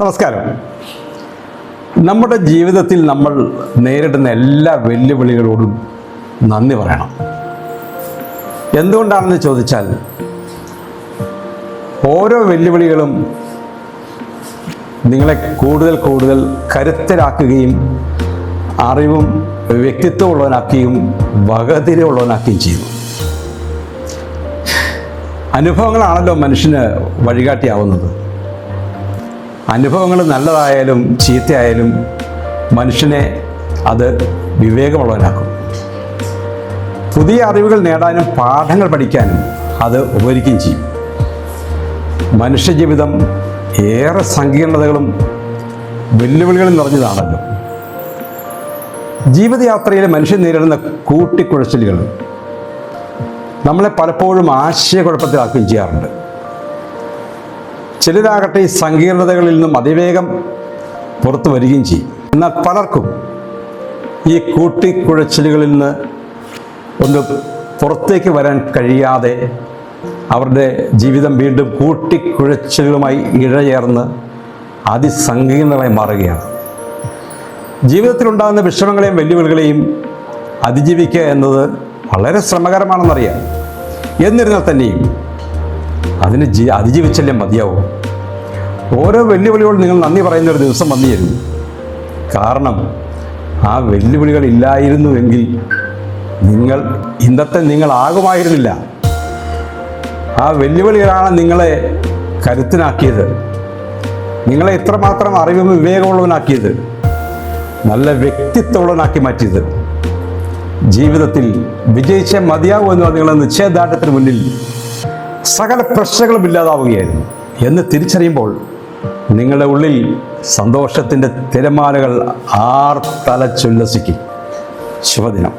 നമസ്കാരം. നമ്മുടെ ജീവിതത്തിൽ നമ്മൾ നേരിടുന്ന എല്ലാ വെല്ലുവിളികളോടും നന്ദി പറയണം. എന്തുകൊണ്ടാണെന്ന് ചോദിച്ചാൽ ഓരോ വെല്ലുവിളികളും നിങ്ങളെ കൂടുതൽ കൂടുതൽ കരുത്തരാക്കുകയും അറിവും വ്യക്തിത്വമുള്ളവനാക്കുകയും വകതിരിവുള്ളവനാക്കുകയും ചെയ്യുന്നു അനുഭവങ്ങളാണല്ലോ മനുഷ്യന് വഴികാട്ടിയാവുന്നത്. അനുഭവങ്ങൾ നല്ലതായാലും ചീത്തയായാലും മനുഷ്യനെ അത് വിവേകമുള്ളവനാക്കും. പുതിയ അറിവുകൾ നേടാനും പാഠങ്ങൾ പഠിക്കാനും അത് ഉപകരിക്കുകയും ചെയ്യും. മനുഷ്യജീവിതം ഏറെ സങ്കീർണതകളും വെല്ലുവിളികളും നിറഞ്ഞതാണല്ലോ. ജീവിതയാത്രയിൽ മനുഷ്യൻ നേരിടുന്ന കൂട്ടിക്കുഴച്ചിലുകൾ നമ്മളെ പലപ്പോഴും ആശയക്കുഴപ്പത്തിലാക്കുകയും ചെയ്യാറുണ്ട്. ചിലരാകട്ടെ ഈ സങ്കീർണതകളിൽ നിന്നും അതിവേഗം പുറത്തു വരികയും ചെയ്യും. എന്നാൽ പലർക്കും ഈ കൂട്ടിക്കുഴച്ചിലുകളിൽ നിന്ന് ഒന്ന് പുറത്തേക്ക് വരാൻ കഴിയാതെ അവരുടെ ജീവിതം വീണ്ടും കൂട്ടിക്കുഴച്ചിലുകളുമായി ഇഴചേർന്ന് അതിസങ്കീർണമായി മാറുകയാണ്. ജീവിതത്തിലുണ്ടാകുന്ന വിഷമങ്ങളെയും വെല്ലുവിളികളെയും അതിജീവിക്കുക എന്നത് വളരെ ശ്രമകരമാണെന്നറിയാം. എന്നിരുന്നാൽ തന്നെയും അതിന് ജി അതിജീവിച്ചല്ലേ മതിയാവും. ഓരോ വെല്ലുവിളിയോട് നിങ്ങൾ നന്ദി പറയുന്ന ഒരു ദിവസം വന്നു കാരണം ആ വെല്ലുവിളികൾ ഇല്ലായിരുന്നുവെങ്കിൽ നിങ്ങൾ ഇന്നത്തെ നിങ്ങളാകുമായിരുന്നില്ല ആ വെല്ലുവിളികളാണ് നിങ്ങളെ കരുത്തിനാക്കിയത്. നിങ്ങളെ ഇത്രമാത്രം അറിവും വിവേകമുള്ളവനാക്കിയത്. നല്ല വ്യക്തിത്വമുള്ളവനാക്കി മാറ്റിയത്. ജീവിതത്തിൽ വിജയിച്ച മതിയാവും എന്ന് നിങ്ങളെ നിശ്ചയദാർഢ്യത്തിന് മുന്നിൽ സകല പ്രശ്നങ്ങളും ഇല്ലാതാവുകയായിരുന്നു. എന്ന് തിരിച്ചറിയുമ്പോൾ നിങ്ങളുടെ ഉള്ളിൽ സന്തോഷത്തിന്റെ തിരമാലകൾ ആർത്തലച്ചുല്ലസിക്കും. ശുഭദിനം.